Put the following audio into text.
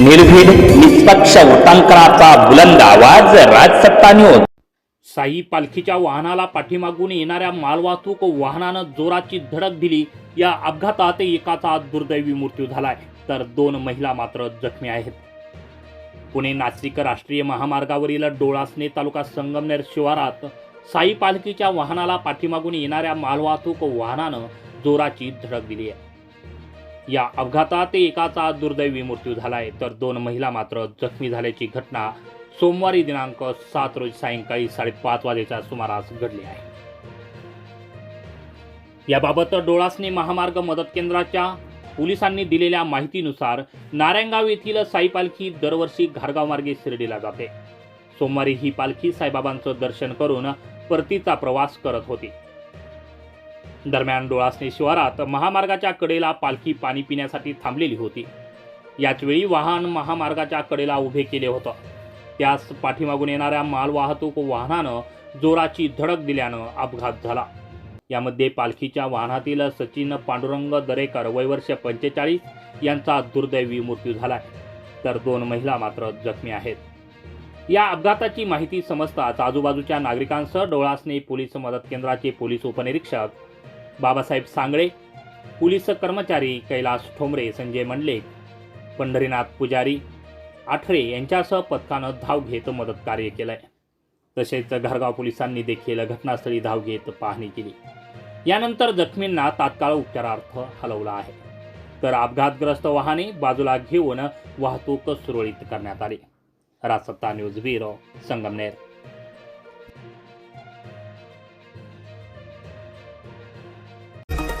निर्भीड निष्पक्ष वृत्तांकनाचा बुलंद आवाज राजसत्ता न्यूज साई पालखीच्या वाहनाला पाठीमागून येणाऱ्या मालवाहतूक वाहनानं जोराची धडक दिली. या अपघातात एकाचा दुर्दैवी मृत्यू झालाय. तर दोन महिला मात्र जखमी आहेत. पुणे नाशिक राष्ट्रीय महामार्गावरील डोळासने तालुका संगमनेर शिवारात साई पालखीच्या वाहनाला पाठीमागून येणाऱ्या मालवाहतूक वाहनानं जोराची धडक दिली आहे. या अपघातात एकाचा दुर्दैवी मृत्यू झालाय. तर दोन महिला मात्र जखमी झाल्याची घटना सोमवारी दिनांक सात रोजी सायंकाळी साडेपाच वाजेच्या सुमारास घडली आहे. याबाबत डोळासने महामार्ग मदत केंद्राच्या पोलिसांनी दिलेल्या माहितीनुसार नारायणगाव येथील साई पालखी दरवर्षी घारगाव मार्गे शिर्डीला जाते. सोमवारी ही पालखी साईबाबांचं दर्शन करून परतीचा प्रवास करत होती. दरम्यान डोळासने शिवारात महामार्गाच्या कडेला पालखी पाणी पिण्यासाठी थांबलेली होती. याचवेळी वाहन महामार्गाच्या कडेला उभे केले होतं. त्यास पाठीमागून येणाऱ्या मालवाहतूक वाहनानं जोराची धडक दिल्यानं अपघात झाला. यामध्ये पालखीच्या वाहनातील सचिन पांडुरंग दरेकर वयवर्ष पंचेचाळीस यांचा दुर्दैवी मृत्यू झालाय. तर दोन महिला मात्र जखमी आहेत. या अपघाताची माहिती समजताच आजूबाजूच्या नागरिकांसह डोळासने पोलीस मदत केंद्राचे पोलीस उपनिरीक्षक बाबासाहेब सांगळे पोलीस कर्मचारी कैलास ठोंबरे संजय मंडले पंढरीनाथ पुजारी आठरे यांच्यासह पथकानं धाव घेत मदत कार्य केलंय. तसेच घरगाव पोलिसांनी देखील घटनास्थळी धाव घेत पाहणी केली. यानंतर जखमींना तात्काळ उपचारार्थ हलवला आहे. तर अपघातग्रस्त वाहने बाजूला घेऊन वाहतूक सुरळीत करण्यात आली. Rajsatta news bureau Sangamner.